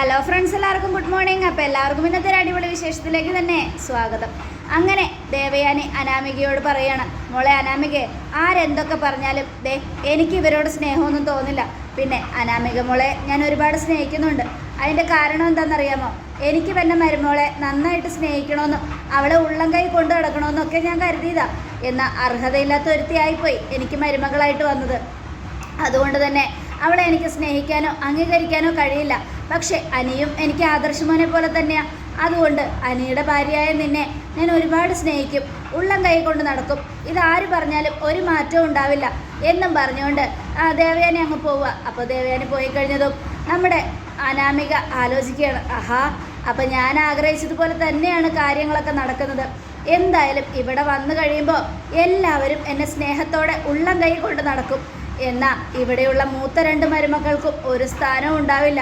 Hello friends എല്ലാവർക്കും good morning അപ്പോൾ എല്ലാവർക്കും ഇന്നത്തെ ഒരു അടിപൊളി വിശേഷത്തിലേക്ക് തന്നെ സ്വാഗതം. അങ്ങനെ ദേവയാനി അനാമികയോട് പറയാണ് മോളെ അനാമികയെ ആരെന്തൊക്കെ പറഞ്ഞാലും ദേ എനിക്ക് ഇവരോട് സ്നേഹമൊന്നും തോന്നില്ല. പിന്നെ അനാമിക മോളെ ഞാൻ ഒരുപാട് സ്നേഹിക്കുന്നുണ്ട്. അതിന്റെ കാരണം എന്താണെന്നറിയാമോ? എനിക്ക് പിന്നെ മരുമോളെ നന്നായിട്ട് സ്നേഹിക്കണമെന്നും അവളെ ഉള്ളം കൈ കൊണ്ടു നടക്കണമെന്നൊക്കെ ഞാൻ കരുതിയതാ. എന്നാൽ അർഹതയില്ലാത്ത ഒരുത്തിയായിപ്പോയി എനിക്ക് മരുമകളായിട്ട് വന്നത്. അതുകൊണ്ട് തന്നെ അവളെ എനിക്ക് സ്നേഹിക്കാനോ അംഗീകരിക്കാനോ കഴിയില്ല. പക്ഷേ അനിയും എനിക്ക് ആദർശമോനെ പോലെ തന്നെയാണ് അതുകൊണ്ട് അനിയുടെ ഭാര്യയായ നിന്നെ ഞാൻ ഒരുപാട് സ്നേഹിക്കും. ഉള്ളം കൈ കൊണ്ട് നടക്കും ഇതാര് പറഞ്ഞാലും ഒരു മാറ്റവും ഉണ്ടാവില്ല. എന്നും പറഞ്ഞുകൊണ്ട് ആ ദേവയാനി അങ്ങ് പോവുക. അപ്പോൾ ദേവയാനി പോയി കഴിഞ്ഞതും നമ്മുടെ അനാമിക ആലോചിക്കുകയാണ്. ആഹാ അപ്പം ഞാൻ ആഗ്രഹിച്ചതുപോലെ തന്നെയാണ് കാര്യങ്ങളൊക്കെ നടക്കുന്നത്. എന്തായാലും ഇവിടെ വന്നു കഴിയുമ്പോൾ എല്ലാവരും എന്നെ സ്നേഹത്തോടെ ഉള്ളം കൈ കൊണ്ട് നടക്കും. എന്നാൽ ഇവിടെയുള്ള മൂത്ത രണ്ട് മരുമക്കൾക്കും ഒരു സ്ഥാനവും ഉണ്ടാവില്ല.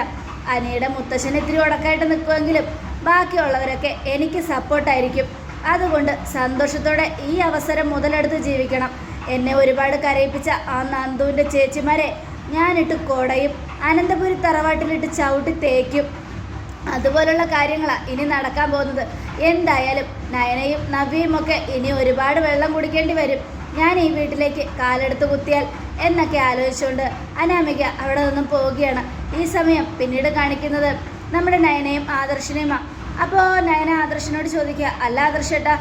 അനിയുടെ മുത്തശ്ശൻ ഇത്തിരി ഉടക്കായിട്ട് നിൽക്കുമെങ്കിലും ബാക്കിയുള്ളവരൊക്കെ എനിക്ക് സപ്പോർട്ടായിരിക്കും അതുകൊണ്ട് സന്തോഷത്തോടെ ഈ അവസരം മുതലെടുത്ത് ജീവിക്കണം. എന്നെ ഒരുപാട് കരയിപ്പിച്ച ആ നന്ദുവിന്റെ ചേച്ചിമാരെ ഞാനിട്ട് കൊടയും അനന്തപുരി തറവാട്ടിലിട്ട് ചവിട്ടി തേക്കും. അതുപോലുള്ള കാര്യങ്ങളാണ് ഇനി നടക്കാൻ പോകുന്നത്. എന്തായാലും നയനയും നവിയും ഒക്കെ ഇനി ഒരുപാട് വെള്ളം കുടിക്കേണ്ടി വരും. ഞാൻ ഈ വീട്ടിലേക്ക് കാലെടുത്ത് കുത്തിയാൽ എന്നൊക്കെ ആലോചിച്ചുകൊണ്ട് അനാമിക അവിടെ നിന്നും പോവുകയാണ്. ഈ സമയം പിന്നീട് കാണിക്കുന്നത് നമ്മുടെ നയനയും ആദർശിനെയുമാണ് അപ്പോൾ നയന ആദർശനോട് ചോദിക്കുക അല്ല ആദർശേട്ടാ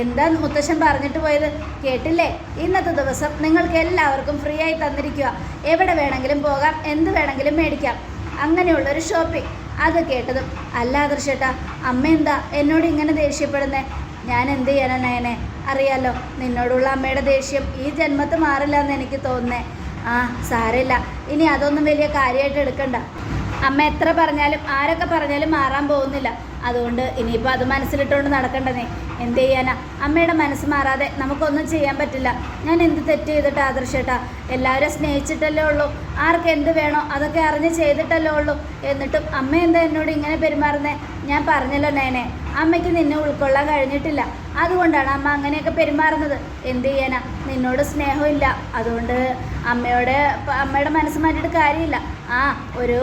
എന്താ മുത്തശ്ശൻ പറഞ്ഞിട്ട് പോയത്? കേട്ടില്ലേ? ഇന്നത്തെ ദിവസം നിങ്ങൾക്ക് എല്ലാവർക്കും ഫ്രീ ആയി തന്നിരിക്കുക എവിടെ വേണമെങ്കിലും പോകാം എന്ത് വേണമെങ്കിലും മേടിക്കാം. അങ്ങനെയുള്ളൊരു ഷോപ്പിംഗ് അത് കേട്ടതും അല്ല ആദർശേട്ടാ അമ്മ എന്താ എന്നോട് ഇങ്ങനെ ദേഷ്യപ്പെടുന്നേ? ഞാൻ എന്ത് ചെയ്യാനാണ് നയനെ? അറിയാലോ നിന്നോടുള്ള അമ്മയുടെ ദേഷ്യം ഈ ജന്മത്ത് മാറില്ല എന്ന് എനിക്ക് തോന്നുന്നേ. ആ സാരമില്ല. ഇനി അതൊന്നും വലിയ കാര്യമായിട്ട് എടുക്കണ്ട. അമ്മ എത്ര പറഞ്ഞാലും ആരൊക്കെ പറഞ്ഞാലും മാറാൻ പോകുന്നില്ല. അതുകൊണ്ട് ഇനിയിപ്പോൾ അത് മനസ്സിലിട്ടുകൊണ്ട് നടക്കണ്ടേ എന്ത് ചെയ്യാനാ? അമ്മയുടെ മനസ്സ് മാറാതെ നമുക്കൊന്നും ചെയ്യാൻ പറ്റില്ല. ഞാൻ എന്ത് തെറ്റ് ചെയ്തിട്ട് ആദർശേട്ടാ? എല്ലാവരും സ്നേഹിച്ചിട്ടല്ലേ ഉള്ളൂ. ആർക്ക് എന്ത് വേണോ അതൊക്കെ അറിഞ്ഞ് ചെയ്തിട്ടല്ലേ ഉള്ളൂ. എന്നിട്ടും അമ്മ എന്താ എന്നോട് ഇങ്ങനെ പെരുമാറുന്നേ? ഞാൻ പറഞ്ഞല്ലോ നേനെ അമ്മയ്ക്ക് നിന്നെ ഉൾക്കൊള്ളാൻ കഴിഞ്ഞിട്ടില്ല. അതുകൊണ്ടാണ് അമ്മ അങ്ങനെയൊക്കെ പെരുമാറുന്നത്. എന്ത് ചെയ്യാനാ? നിന്നോട് സ്നേഹമില്ല. അതുകൊണ്ട് അമ്മയോട് അമ്മയുടെ മനസ്സ് മാറ്റിയിട്ട് കാര്യമില്ല. ആ ഒരു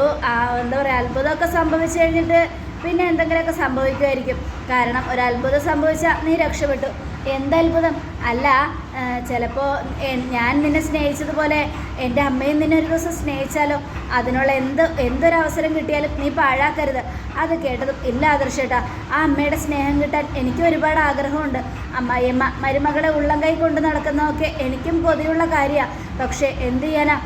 എന്താ പറയുക അത്ഭുതമൊക്കെ സംഭവിച്ചു കഴിഞ്ഞിട്ട് പിന്നെ എന്തെങ്കിലുമൊക്കെ സംഭവിക്കുമായിരിക്കും. കാരണം ഒരു അത്ഭുതം സംഭവിച്ചാൽ നീ രക്ഷപ്പെട്ടു. എന്തത്ഭുതം അല്ല ചിലപ്പോൾ ഞാൻ നിന്നെ സ്നേഹിച്ചതുപോലെ എന്റെ അമ്മയും നിന്നെ ഒരു ദിവസം സ്നേഹിച്ചാലോ? അതിനുള്ള എന്ത് എന്തൊരവസരം കിട്ടിയാലും നീ പാഴാക്കരുത്. അത് കേട്ടതും ഇല്ല ആദർശേട്ടാ. ആ അമ്മയുടെ സ്നേഹം കിട്ടാൻ എനിക്ക് ഒരുപാട് ആഗ്രഹമുണ്ട്. അമ്മായിയമ്മ മരുമകളെ ഉള്ളം കൈ കൊണ്ട് നടക്കുന്നതൊക്കെ എനിക്കും കൊതിയുള്ള കാര്യമാണ് പക്ഷേ എന്ത് ചെയ്യാനാ?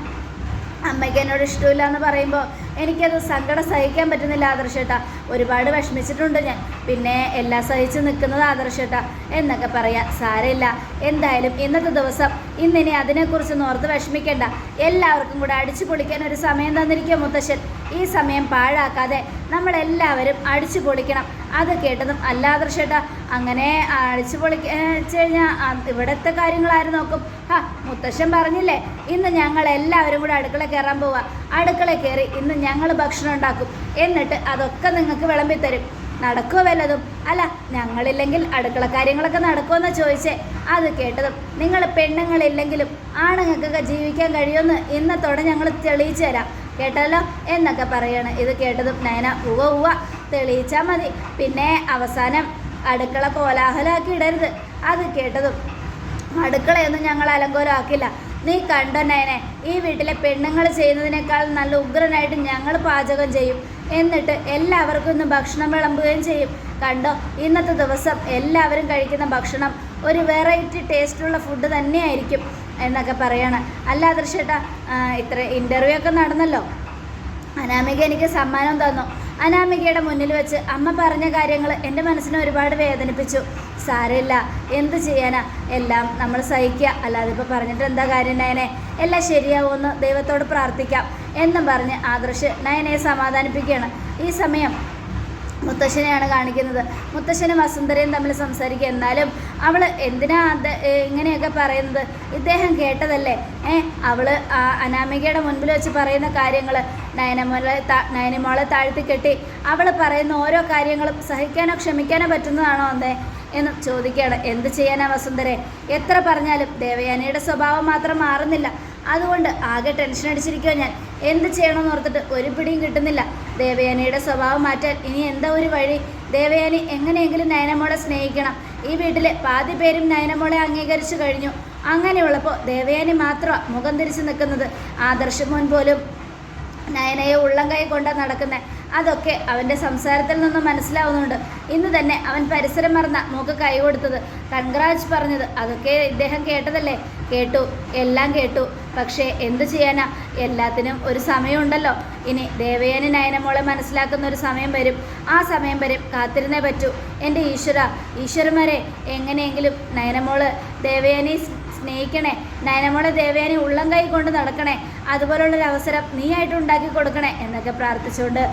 അമ്മയ്ക്ക് എന്നോട് ഇഷ്ടമില്ല എന്ന് പറയുമ്പോൾ എനിക്കത് സങ്കടം സഹിക്കാൻ പറ്റുന്നില്ല ആദർശേട്ടാ. ഒരുപാട് വിഷമിച്ചിട്ടുണ്ട് ഞാൻ. പിന്നെ എല്ലാം സഹിച്ച് നിൽക്കുന്നത് ആദർശേട്ടാ എന്നൊക്കെ പറയാം സാരമില്ല. എന്തായാലും ഇന്നത്തെ ദിവസം ഇന്നിനി അതിനെക്കുറിച്ച് ഓർത്ത് വിഷമിക്കേണ്ട. എല്ലാവർക്കും കൂടെ അടിച്ചു പൊളിക്കാൻ ഒരു സമയം തന്നിരിക്കുക മുത്തശ്ശൻ. ഈ സമയം പാഴാക്കാതെ നമ്മളെല്ലാവരും അടിച്ചു പൊളിക്കണം. അത് കേട്ടതും അല്ല ആദർശേട്ടാ. അങ്ങനെ അടിച്ചു പൊളിക്ക കഴിഞ്ഞാൽ ഇവിടുത്തെ കാര്യങ്ങൾ നോക്കും. ഹാ മുത്തശ്ശൻ പറഞ്ഞില്ലേ ഇന്ന് ഞങ്ങൾ എല്ലാവരും കൂടെ അടുക്കള കയറാൻ പോവാ. അടുക്കള കയറി ഇന്ന് ഞങ്ങൾ ഭക്ഷണം ഉണ്ടാക്കും. എന്നിട്ട് അതൊക്കെ നിങ്ങൾക്ക് വിളമ്പി തരും. നടക്കുമോ വല്ലതും? അല്ല ഞങ്ങളില്ലെങ്കിൽ അടുക്കള കാര്യങ്ങളൊക്കെ നടക്കുമെന്ന് ചോദിച്ചേ. അത് കേട്ടതും നിങ്ങൾ പെണ്ണുങ്ങളില്ലെങ്കിലും ആണുങ്ങൾക്കൊക്കെ ജീവിക്കാൻ കഴിയുമെന്ന് ഇന്നത്തോടെ ഞങ്ങൾ തെളിയിച്ചു തരാം. കേട്ടല്ലോ? എന്നൊക്കെ പറയാണ്. ഇത് കേട്ടതും നയന ഉവ ഉവ തെളിയിച്ചാൽ മതി. പിന്നെ അവസാനം അടുക്കള കോലാഹലമാക്കി ഇടരുത്. അത് കേട്ടതും അടുക്കളയൊന്നും ഞങ്ങൾ അലങ്കോലമാക്കില്ല. നീ കണ്ടോ നയനെ? ഈ വീട്ടിലെ പെണ്ണുങ്ങൾ ചെയ്യുന്നതിനേക്കാൾ നല്ല ഉഗ്രനായിട്ട് ഞങ്ങൾ പാചകം ചെയ്യും. എന്നിട്ട് എല്ലാവർക്കും ഇന്ന് ഭക്ഷണം വിളമ്പുകയും ചെയ്യും. കണ്ടോ? ഇന്നത്തെ ദിവസം എല്ലാവരും കഴിക്കുന്ന ഭക്ഷണം ഒരു വെറൈറ്റി ടേസ്റ്റുള്ള ഫുഡ് തന്നെയായിരിക്കും എന്നൊക്കെ പറയാണ്. അല്ല ദൃശ്യേട്ടാ ഇത്ര ഇന്റർവ്യൂ ഒക്കെ നടന്നല്ലോ. അനാമിക എനിക്ക് സമ്മാനം തന്നു. അനാമികയുടെ മുന്നിൽ വെച്ച് അമ്മ പറഞ്ഞ കാര്യങ്ങൾ എന്റെ മനസ്സിനെ ഒരുപാട് വേദനിപ്പിച്ചു. സാരമില്ല. എന്ത് ചെയ്യാനാ? എല്ലാം നമ്മൾ സഹിക്കുക. അല്ലാതെ ഇപ്പോൾ പറഞ്ഞിട്ട് എന്താ കാര്യം നയനെ? എല്ലാം ശരിയാവുമെന്ന് ദൈവത്തോട് പ്രാർത്ഥിക്കാം. എന്നും പറഞ്ഞ് ആദർശ് നയനെ സമാധാനിപ്പിക്കുകയാണ്. ഈ സമയം മുത്തശ്ശനെയാണ് കാണിക്കുന്നത്. മുത്തശ്ശനും വസുന്ധരയും തമ്മിൽ സംസാരിക്കുക. എന്നാലും അവൾ എന്തിനാ അത് ഇങ്ങനെയൊക്കെ പറയുന്നത്? ഇദ്ദേഹം കേട്ടതല്ലേ? ഏ അവൾ അനാമികയുടെ മുൻപിൽ വെച്ച് പറയുന്ന കാര്യങ്ങൾ നയനമോളെ നയനമോളെ താഴ്ത്തി കെട്ടി. അവൾ പറയുന്ന ഓരോ കാര്യങ്ങളും സഹിക്കാനോ ക്ഷമിക്കാനോ പറ്റുന്നതാണോ അന്നേ? എന്ന് ചോദിക്കുകയാണ്. എന്ത് ചെയ്യാനാ വസുന്ധരെ? എത്ര പറഞ്ഞാലും ദേവയാനിയുടെ സ്വഭാവം മാത്രം മാറുന്നില്ല. അതുകൊണ്ട് ആകെ ടെൻഷൻ അടിച്ചിരിക്കുക ഞാൻ. എന്ത് ചെയ്യണമെന്ന് ഓർത്തിട്ട് ഒരു പിടിയും കിട്ടുന്നില്ല. ദേവയാനിയുടെ സ്വഭാവം മാറ്റാൻ ഇനി എന്താ ഒരു വഴി? ദേവയാനി എങ്ങനെയെങ്കിലും നയനമോളെ സ്നേഹിക്കണം. ഈ വീട്ടിലെ പാതി പേരും നയനമോളെ അംഗീകരിച്ചു കഴിഞ്ഞു. അങ്ങനെയുള്ളപ്പോൾ ദേവയാനി മാത്രമാണ് മുഖം തിരിച്ചു നിൽക്കുന്നത്. ആദർശ് മോൻ പോലും നയനയെ ഉള്ളം കൈ കൊണ്ടാ നടക്കുന്നത് അതൊക്കെ അവന്റെ സംസാരത്തിൽ നിന്ന് മനസ്സിലാവുന്നുണ്ട്. ഇന്ന് തന്നെ അവൻ പരിസരം മറന്ന മൂക്ക് കൈ കൊടുത്തത്. കൺഗ്രാജ് പറഞ്ഞത് അതൊക്കെ ഇദ്ദേഹം കേട്ടതല്ലേ? കേട്ടു എല്ലാം കേട്ടു. പക്ഷേ എന്ത് ചെയ്യാനാ? എല്ലാത്തിനും ഒരു സമയമുണ്ടല്ലോ. ഇനി ദേവയാനി നയനമോളെ മനസ്സിലാക്കുന്ന ഒരു സമയം വരും. ആ സമയം വരും കാത്തിരുന്നേ പറ്റൂ. എന്റെ ഈശ്വര ഈശ്വരന്മാരെ എങ്ങനെയെങ്കിലും നയനമോൾ ദേവയാനി സ്നേഹിക്കണേ. നയനമോളെ ദേവേനെ ഉള്ളം കൈ കൊണ്ട് നടക്കണേ. അതുപോലുള്ളൊരു അവസരം നീ ആയിട്ട് ഉണ്ടാക്കി കൊടുക്കണേ എന്നൊക്കെ പ്രാർത്ഥിച്ചുകൊണ്ട്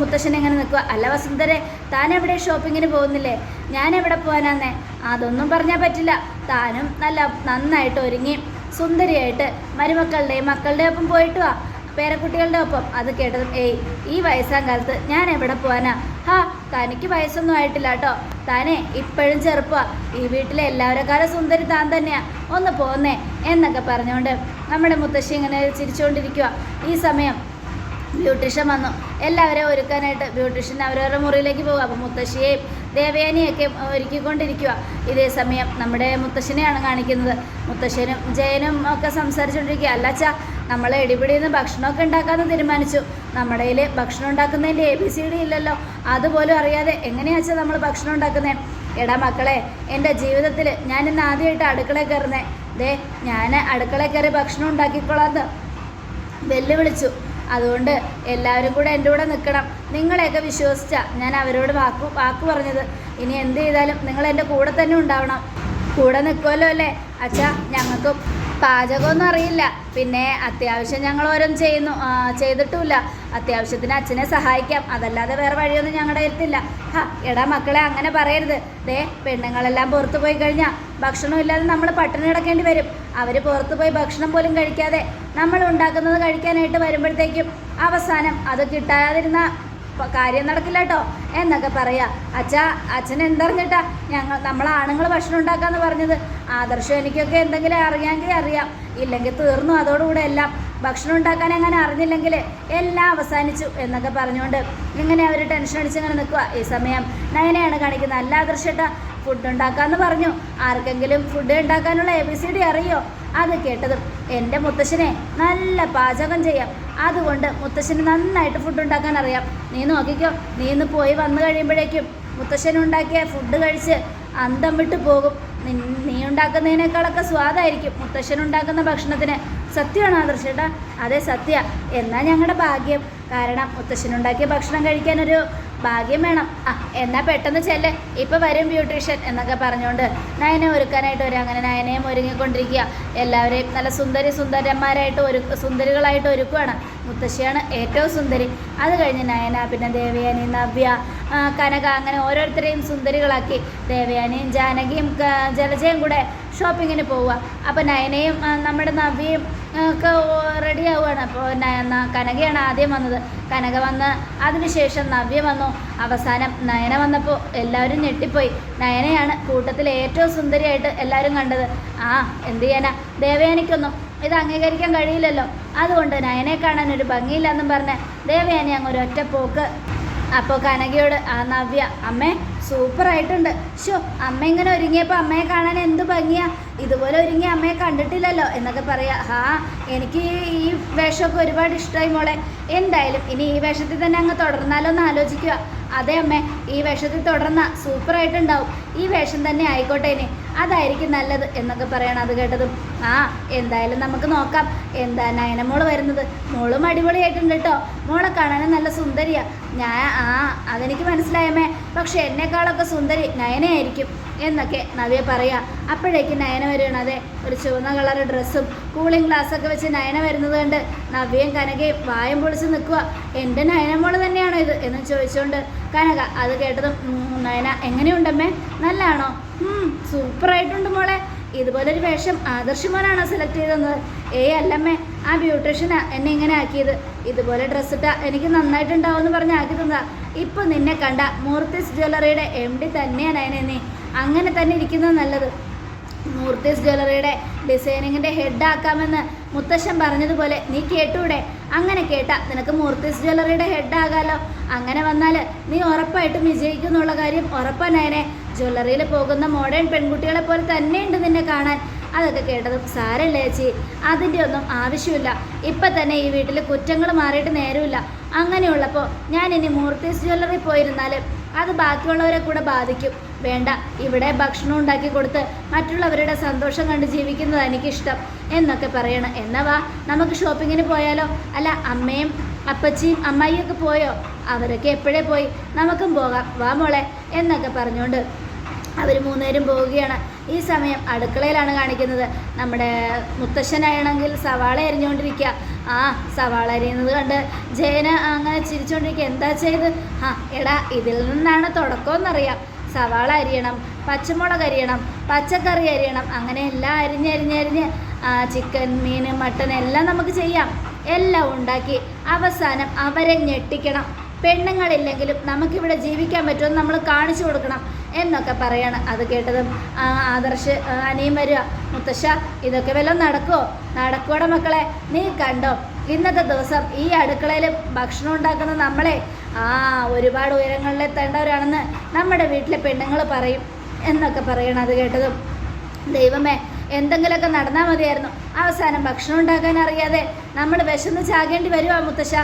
മുത്തശ്ശൻ എങ്ങനെ നിൽക്കുക അല്ല വസുന്ധരെ താൻ എവിടെ ഷോപ്പിങ്ങിന് പോകുന്നില്ലേ? ഞാൻ എവിടെ പോകാനാന്നേ അതൊന്നും പറഞ്ഞാൽ പറ്റില്ല. താനും നല്ല നന്നായിട്ട് ഒരുങ്ങി സുന്ദരിയായിട്ട് മരുമക്കളുടെയും മക്കളുടെയും ഒപ്പം പോയിട്ട് വാ. പേരക്കുട്ടികളുടെ ഒപ്പം. അത് കേട്ടതും ഏയ് ഈ വയസ്സാം കാലത്ത് ഞാൻ എവിടെ പോകാനാ ഹാ തനിക്ക് വയസ്സൊന്നും ആയിട്ടില്ല കേട്ടോ. താനെ ഇപ്പോഴും ചെറുപ്പമാ ഈ വീട്ടിലെ എല്ലാവരെക്കാളും സുന്ദരി താൻ തന്നെയാ. ഒന്ന് പോന്നേ എന്നൊക്കെ പറഞ്ഞുകൊണ്ട് നമ്മുടെ മുത്തശ്ശി ഇങ്ങനെ ചിരിച്ചുകൊണ്ടിരിക്കുക ഈ സമയം ബ്യൂട്ടീഷ്യൻ വന്നു. എല്ലാവരെയും ഒരുക്കാനായിട്ട് ബ്യൂട്ടീഷ്യൻ അവരവരുടെ മുറിയിലേക്ക് പോകും അപ്പോൾ മുത്തശ്ശിയെയും ദേവയാനിയൊക്കെ ഒരുക്കിക്കൊണ്ടിരിക്കുക ഇതേ സമയം നമ്മുടെ മുത്തശ്ശനെയാണ് കാണിക്കുന്നത്. മുത്തശ്ശനും ജയനും ഒക്കെ സംസാരിച്ചുകൊണ്ടിരിക്കുക അല്ലച്ചാ നമ്മൾ എടിപിടിയിൽ നിന്ന് ഭക്ഷണമൊക്കെ ഉണ്ടാക്കാമെന്ന് തീരുമാനിച്ചു. നമ്മുടെ കയ്യിൽ ഭക്ഷണം ഉണ്ടാക്കുന്നതിന്റെ എ ബി സി ഡി ഇല്ലല്ലോ. അതുപോലും അറിയാതെ എങ്ങനെയാച്ചാ നമ്മൾ ഭക്ഷണം ഉണ്ടാക്കുന്നത് എടാ മക്കളെ എന്റെ ജീവിതത്തിൽ ഞാൻ ഇന്ന് ആദ്യമായിട്ട് അടുക്കളയിൽ കയറുന്നേ. ദേ ഞാൻ അടുക്കളയിൽ കയറി ഭക്ഷണം ഉണ്ടാക്കിക്കൊള്ളാന്ന് വെല്ലുവിളിച്ചു. അതുകൊണ്ട് എല്ലാവരും കൂടെ എന്റെ കൂടെ നിൽക്കണം നിങ്ങളെയൊക്കെ വിശ്വസിച്ചാൽ ഞാൻ അവരോട് വാക്ക് വാക്ക് പറഞ്ഞത്. ഇനി എന്ത് ചെയ്താലും നിങ്ങൾ എന്റെ കൂടെ തന്നെ ഉണ്ടാവണം. കൂടെ നിൽക്കുമല്ലോ അല്ലേ? അച്ഛാ ഞങ്ങൾക്കും പാചകമൊന്നും അറിയില്ല. പിന്നെ അത്യാവശ്യം ഞങ്ങൾ ഓരോന്ന് ചെയ്യുന്നു. ചെയ്തിട്ടുമില്ല. അത്യാവശ്യത്തിന് അച്ഛനെ സഹായിക്കാം. അതല്ലാതെ വേറെ വഴിയൊന്നും ഞങ്ങളുടെ അടുത്തില്ല. ഹാ എടാ മക്കളെ അങ്ങനെ പറയരുത്. ദേ പെണ്ണുങ്ങളെല്ലാം പുറത്തു പോയി കഴിഞ്ഞാൽ ഭക്ഷണം ഇല്ലാതെ നമ്മൾ പട്ടിണി കിടക്കേണ്ടി വരും. അവർ പുറത്തു പോയി ഭക്ഷണം പോലും കഴിക്കാതെ നമ്മൾ ഉണ്ടാക്കുന്നത് കഴിക്കാനായിട്ട് വരുമ്പോഴത്തേക്കും അവസാനം അത് കിട്ടാതിരുന്ന കാര്യം നടക്കില്ല കേട്ടോ എന്നൊക്കെ പറയാ. അച്ഛാ അച്ഛൻ എന്തറിഞ്ഞിട്ടാ ഞങ്ങൾ നമ്മൾ ആണുങ്ങൾ ഭക്ഷണം ഉണ്ടാക്കാന്ന് പറഞ്ഞത്? ആദർശം എനിക്കൊക്കെ എന്തെങ്കിലും അറിയാമെങ്കിൽ അറിയാം. ഇല്ലെങ്കിൽ തീർന്നു. അതോടുകൂടെ എല്ലാം ഭക്ഷണം ഉണ്ടാക്കാൻ എങ്ങനെ അറിഞ്ഞില്ലെങ്കിൽ എല്ലാം അവസാനിച്ചു എന്നൊക്കെ പറഞ്ഞുകൊണ്ട് ഇങ്ങനെ അവർ ടെൻഷൻ അടിച്ച് ഇങ്ങനെ നിൽക്കുക ഈ സമയം നയനയാണ് കാണിക്കുന്നത്. അല്ല ആദർശേട്ടാ. ഫുഡ് ഉണ്ടാക്കാന്ന് പറഞ്ഞു. ആർക്കെങ്കിലും ഫുഡ് ഉണ്ടാക്കാനുള്ള എ ബി സി ഡി അറിയോ? അത് കേട്ടതും എന്റെ മുത്തശ്ശനെ നല്ല പാചകം ചെയ്യാം. അതുകൊണ്ട് മുത്തശ്ശന് നന്നായിട്ട് ഫുഡ് ഉണ്ടാക്കാൻ അറിയാം. നീ നോക്കിക്കോ നീ ഇന്ന് പോയി വന്നു കഴിയുമ്പോഴേക്കും മുത്തശ്ശൻ ഉണ്ടാക്കിയ ഫുഡ് കഴിച്ച് അന്തം വിട്ട് പോകും. നീ ഉണ്ടാക്കുന്നതിനേക്കാളൊക്കെ സ്വാദായിരിക്കും. മുത്തശ്ശൻ ഉണ്ടാക്കുന്ന ഭക്ഷണത്തിന് സത്യമാണ് ആദർശേട്ടാ അതെ സത്യ. എന്നാ ഞങ്ങളുടെ ഭാഗ്യം. കാരണം മുത്തശ്ശൻ ഉണ്ടാക്കിയ ഭക്ഷണം കഴിക്കാനൊരു ഭാഗ്യം വേണം. ആ എന്നാൽ പെട്ടെന്ന് ചെല്ല്. ഇപ്പം വരും ബ്യൂട്ടീഷ്യൻ എന്നൊക്കെ പറഞ്ഞുകൊണ്ട് നയനെ ഒരുക്കാനായിട്ട് വരും. അങ്ങനെ നയനയും ഒരുങ്ങിക്കൊണ്ടിരിക്കുക എല്ലാവരെയും നല്ല സുന്ദരി സുന്ദരന്മാരായിട്ട് ഒരു സുന്ദരികളായിട്ട് ഒരുക്കുവാണ്. മുത്തശ്ശിയാണ് ഏറ്റവും സുന്ദരി. അത് കഴിഞ്ഞ് നയന പിന്നെ ദേവയാനി നവ്യ കനക അങ്ങനെ ഓരോരുത്തരെയും സുന്ദരികളാക്കി. ദേവയാനിയും ജാനകിയും ജലജയും കൂടെ ഷോപ്പിങ്ങിന് പോവുക. അപ്പോൾ നയനയും നമ്മുടെ നവ്യയും ഒക്കെ റെഡി ആവുകയാണ്. അപ്പോൾ കനകയാണ് ആദ്യം വന്നത്. കനക വന്ന് അതിനുശേഷം നവ്യ വന്നു. അവസാനം നയന വന്നപ്പോൾ എല്ലാവരും ഞെട്ടിപ്പോയി. നയനയാണ് കൂട്ടത്തിൽ ഏറ്റവും സുന്ദരിയായിട്ട് എല്ലാവരും കണ്ടത്. ആ എന്ത് ചെയ്യാനാ? ദേവയാനിക്കൊന്നും ഇത് അംഗീകരിക്കാൻ കഴിയില്ലല്ലോ. അതുകൊണ്ട് നയനെ കാണാൻ ഒരു ഭംഗിയില്ലെന്നും പറഞ്ഞ് ദേവയാനി അങ്ങ് ഒരു ഒറ്റ പോക്ക് അപ്പോൾ കനകയോട് ആ നവ്യ അമ്മേ സൂപ്പറായിട്ടുണ്ട്. ഷോ അമ്മ ഇങ്ങനെ ഒരുങ്ങിയപ്പോൾ അമ്മയെ കാണാൻ എന്ത് ഭംഗിയാ? ഇതുപോലെ ഒരുങ്ങി അമ്മയെ കണ്ടിട്ടില്ലല്ലോ? എന്നൊക്കെ പറയാ. ഹാ എനിക്ക് ഈ വേഷമൊക്കെ ഒരുപാട് ഇഷ്ടമായി മോളെ. എന്തായാലും ഇനി ഈ വേഷത്തിൽ തന്നെ അങ്ങ് തുടർന്നാലോ എന്ന് ആലോചിക്കുക അതെ അമ്മേ ഈ വേഷത്തിൽ തുടർന്ന സൂപ്പറായിട്ടുണ്ടാവും. ഈ വേഷം തന്നെ ആയിക്കോട്ടെ ഇനി. അതായിരിക്കും നല്ലത് എന്നൊക്കെ പറയണം അത് കേട്ടതും. ആ എന്തായാലും നമുക്ക് നോക്കാം. എന്താ നയനമോൾ വരുന്നത്? മോളും അടിപൊളിയായിട്ടുണ്ട് കേട്ടോ. മോളെ കാണാനും നല്ല സുന്ദരിയാ. ഞാൻ ആ അതെനിക്ക് മനസ്സിലായമേ പക്ഷെ എന്നെക്കാളൊക്കെ സുന്ദരി നയനയായിരിക്കും എന്നൊക്കെ നവ്യ പറയാ. അപ്പോഴേക്ക് നയന വരുകയാണ്. അതെ ഒരു ചുവന്ന കളർ ഡ്രസ്സും കൂളിംഗ് ഗ്ലാസ്സൊക്കെ വെച്ച് നയന വരുന്നത് കണ്ട് നവ്യയും കനകയും വായം പൊളിച്ച് നിൽക്കുക എന്റെ നയനമോൾ തന്നെയാണോ ഇത്? എന്ന് ചോദിച്ചുകൊണ്ട് കനക അത് കേട്ടതും "ഉം, നയന എങ്ങനെയുണ്ടമ്മേ? നല്ലതാണോ സൂപ്പറായിട്ടുണ്ട് മോളെ. ഇതുപോലെ ഒരു വേഷം ആദർശമോനാണോ സെലക്ട് ചെയ്തത്? ഏ അല്ലമ്മേ ആ ബ്യൂട്ടീഷ്യനാ എന്നെ ഇങ്ങനെ ആക്കിയത്. ഇതുപോലെ ഡ്രസ്സ് ഇട്ടാ എനിക്ക് നന്നായിട്ടുണ്ടാവും എന്ന് പറഞ്ഞ് ആക്കി തന്നതാ. ഇപ്പൊ നിന്നെ കണ്ട മൂർത്തിസ് ജ്വല്ലറിയുടെ എം ഡി തന്നെയാണ് അതിനെ അങ്ങനെ തന്നെ ഇരിക്കുന്നത് നല്ലത്. മൂർത്തിസ് ജ്വല്ലറിയുടെ ഹെഡ് ആക്കാമെന്ന് മുത്തശ്ശൻ പറഞ്ഞതുപോലെ നീ കേട്ടൂടെ? അങ്ങനെ കേട്ടാ നിനക്ക് മൂർത്തിസ് ജ്വല്ലറിയുടെ ഹെഡ് ആകാലോ. അങ്ങനെ വന്നാൽ നീ ഉറപ്പായിട്ടും വിജയിക്കുന്നുള്ള കാര്യം ഉറപ്പാണ് നയനെ. ജ്വല്ലറിയിൽ പോകുന്ന മോഡേൺ പെൺകുട്ടികളെ പോലെ തന്നെ ഉണ്ട് നിന്നെ കാണാൻ. അതൊക്കെ കേട്ടതും സാരല്ല ചേച്ചി? അതിന്റെ ഒന്നും ആവശ്യമില്ല. ഇപ്പം തന്നെ ഈ വീട്ടിൽ കുറ്റങ്ങൾ മാറിയിട്ട് നേരമില്ല. അങ്ങനെയുള്ളപ്പോൾ ഞാൻ ഇനി മൂർത്തീസ് ജ്വല്ലറി പോയിരുന്നാൽ അത് ബാക്കിയുള്ളവരെ കൂടെ ബാധിക്കും. വേണ്ട ഇവിടെ ഭക്ഷണം ഉണ്ടാക്കി കൊടുത്ത് മറ്റുള്ളവരുടെ സന്തോഷം കണ്ട് ജീവിക്കുന്നത് എനിക്കിഷ്ടം എന്നൊക്കെ പറയണം. എന്നാ വാ നമുക്ക് ഷോപ്പിങ്ങിന് പോയാലോ? അല്ല അമ്മയും അപ്പച്ചിയും അമ്മായിയൊക്കെ പോയോ? അവരൊക്കെ എപ്പോഴേ പോയി? നമുക്കും പോകാം. വാ മോളെ എന്നൊക്കെ പറഞ്ഞുകൊണ്ട് അവർ മൂന്നുപേരും പോവുകയാണ്. ഈ സമയം അടുക്കളയിലാണ് കാണിക്കുന്നത്. നമ്മുടെ മുത്തശ്ശനാണെങ്കിൽ സവാള എരിഞ്ഞുകൊണ്ടിരിക്കുക ആ സവാള എരിയുന്നത് കണ്ട് ജയന അങ്ങനെ ചിരിച്ചുകൊണ്ടിരിക്കുക. എന്താ ചെയ്ത്? ആ എടാ ഇതിൽ നിന്നാണ് തുടക്കമെന്നറിയാം. സവാള അരിയണം പച്ചമുളക് അരിയണം പച്ചക്കറി അരിയണം. അങ്ങനെ എല്ലാം അരിഞ്ഞരിഞ്ഞരിഞ്ഞ് ചിക്കൻ മീൻ മട്ടൻ എല്ലാം നമുക്ക് ചെയ്യാം. എല്ലാം ഉണ്ടാക്കി അവസാനം അവരെ ഞെട്ടിക്കണം. പെണ്ണുങ്ങളില്ലെങ്കിലും നമുക്കിവിടെ ജീവിക്കാൻ പറ്റുമെന്ന് നമ്മൾ കാണിച്ചു കൊടുക്കണം. എന്നൊക്കെ പറയാണ്. അത് കേട്ടതും ആദർശ് അനിയും വരിക. മുത്തശ്ശ ഇതൊക്കെ വല്ലതും നടക്കുമോ നടക്കൂടെ മക്കളെ നീ കണ്ടോ? ഇന്നത്തെ ദിവസം ഈ അടുക്കളയിൽ ഭക്ഷണം ഉണ്ടാക്കുന്ന നമ്മളെ ആ ഒരുപാട് ഉയരങ്ങളിലെത്തേണ്ടവരാണെന്ന് നമ്മുടെ വീട്ടിലെ പെണ്ണുങ്ങൾ പറയും. എന്നൊക്കെ പറയണം അത് കേട്ടതും. ദൈവമേ എന്തെങ്കിലുമൊക്കെ നടന്നാൽ മതിയായിരുന്നു. അവസാനം ഭക്ഷണം ഉണ്ടാക്കാൻ അറിയാതെ നമ്മൾ വിശന്ന് ചാകേണ്ടി വരുവാ മുത്തശ്ശ.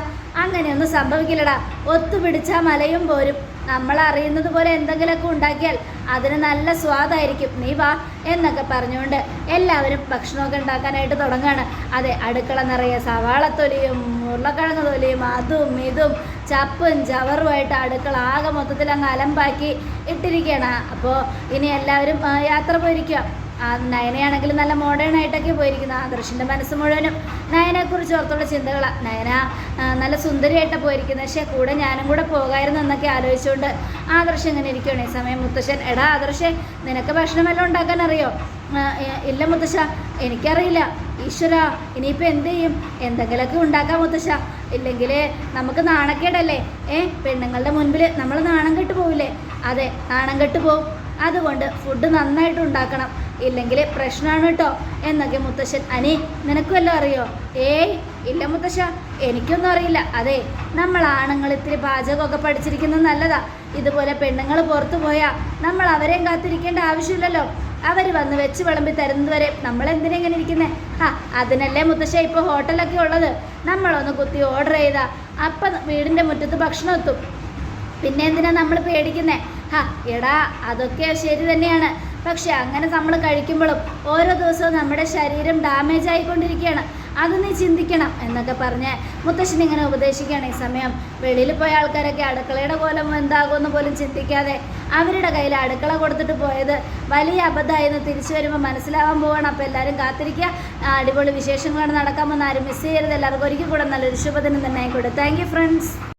അങ്ങനെയൊന്നും സംഭവിക്കില്ലടാ. ഒത്തുപിടിച്ചാൽ മലയും പോരും. നമ്മൾ അറിയുന്നത് പോലെ എന്തെങ്കിലുമൊക്കെ ഉണ്ടാക്കിയാൽ അതിന് നല്ല സ്വാദായിരിക്കും. നീ വാ എന്നൊക്കെ പറഞ്ഞുകൊണ്ട് എല്ലാവരും ഭക്ഷണമൊക്കെ ഉണ്ടാക്കാനായിട്ട് തുടങ്ങുകയാണ് അതെ അടുക്കള നിറയെ സവാളത്തൊലിയും ഉരുളക്കിഴങ്ങ് തൊലിയും അതും ഇതും ചപ്പും ചവറുമായിട്ട് അടുക്കള ആകെ മൊത്തത്തിൽ അങ്ങ് അലമ്പാക്കി ഇട്ടിരിക്കുകയാണ്. അപ്പോൾ ഇനി എല്ലാവരും യാത്ര പോയിരിക്കുക. ആ നയനയാണെങ്കിൽ നല്ല മോഡേൺ ആയിട്ടൊക്കെ പോയിരിക്കുന്നത് ആദർശിന്റെ മനസ്സ് മുഴുവനും നയനെക്കുറിച്ച് ഓർത്തുള്ള ചിന്തകളാണ് നയന നല്ല സുന്ദരിയായിട്ടാണ് പോയിരിക്കുന്നത് പക്ഷേ കൂടെ ഞാനും കൂടെ പോകായിരുന്നു എന്നൊക്കെ ആലോചിച്ചുകൊണ്ട് ആദർശം ഇങ്ങനെ ഇരിക്കുകയാണ്. ഈ സമയം മുത്തശ്ശൻ എടാ ആദർശേ നിനക്ക് ഭക്ഷണം എല്ലാം ഉണ്ടാക്കാൻ അറിയോ? ഇല്ല മുത്തശ്ശ എനിക്കറിയില്ല. ഈശ്വര ഇനിയിപ്പോൾ എന്ത് ചെയ്യും? എന്തെങ്കിലുമൊക്കെ ഉണ്ടാക്കാം മുത്തശ്ശ. ഇല്ലെങ്കിൽ നമുക്ക് നാണക്കേടല്ലേ? ഏ പെണ്ണുങ്ങളുടെ മുൻപിൽ നമ്മൾ നാണം കെട്ട് പോവില്ലേ? അതെ നാണം കെട്ട് പോവും. അതുകൊണ്ട് ഫുഡ് നന്നായിട്ട് ഉണ്ടാക്കണം. ഇല്ലെങ്കിൽ പ്രശ്നമാണ് കേട്ടോ എന്നൊക്കെ മുത്തശ്ശൻ അനി നിനക്ക് വല്ലതും അറിയോ? ഏയ് ഇല്ല മുത്തശ്ശ എനിക്കൊന്നും അറിയില്ല. അതെ നമ്മൾ ആണുങ്ങൾ ഇത്തിരി പാചകമൊക്കെ പഠിച്ചിരിക്കുന്നത് നല്ലതാ. ഇതുപോലെ പെണ്ണുങ്ങൾ പുറത്തു പോയാൽ നമ്മൾ അവരെയും കാത്തിരിക്കേണ്ട ആവശ്യമില്ലല്ലോ. അവർ വന്ന് വെച്ച് വിളമ്പി തരുന്നത് വരെ നമ്മൾ എന്തിനാ ഇങ്ങനെ ഇരിക്കുന്നത് ആ അതിനല്ലേ മുത്തശ്ശ ഇപ്പോൾ ഹോട്ടലൊക്കെ ഉള്ളത്. നമ്മളൊന്ന് കുത്തി ഓർഡർ ചെയ്താൽ അപ്പം വീടിന്റെ മുറ്റത്ത് ഭക്ഷണം എത്തും. പിന്നെ എന്തിനാ നമ്മൾ പേടിക്കുന്നത് ഹാ എടാ അതൊക്കെ ശരി തന്നെയാണ്. പക്ഷെ അങ്ങനെ നമ്മൾ കഴിക്കുമ്പോഴും ഓരോ ദിവസവും നമ്മുടെ ശരീരം ഡാമേജ് ആയിക്കൊണ്ടിരിക്കുകയാണ്. അത് നീ ചിന്തിക്കണം എന്നൊക്കെ പറഞ്ഞ് മുത്തശ്ശൻ ഇങ്ങനെ ഉപദേശിക്കുകയാണ്. ഈ സമയം വെളിയിൽ പോയ ആൾക്കാരൊക്കെ അടുക്കളയുടെ കോലം എന്താകുമെന്ന് പോലും ചിന്തിക്കാതെ അവരുടെ കയ്യിൽ അടുക്കള കൊടുത്തിട്ട് പോയത് വലിയ അബദ്ധമായിരുന്നു തിരിച്ചു വരുമ്പോൾ മനസ്സിലാവാൻ പോവാണ്. അപ്പോൾ എല്ലാവരും കാത്തിരിക്കുക. അടിപൊളി വിശേഷങ്ങളാണ് നടക്കാൻ പോകുന്ന ആരും മിസ് ചെയ്യരുത്. എല്ലാവർക്കും ഒരിക്കൽ കൂടെ നല്ലൊരു ശുഭദിനം തന്നെ ആയിക്കോട്ടെ. Thank friends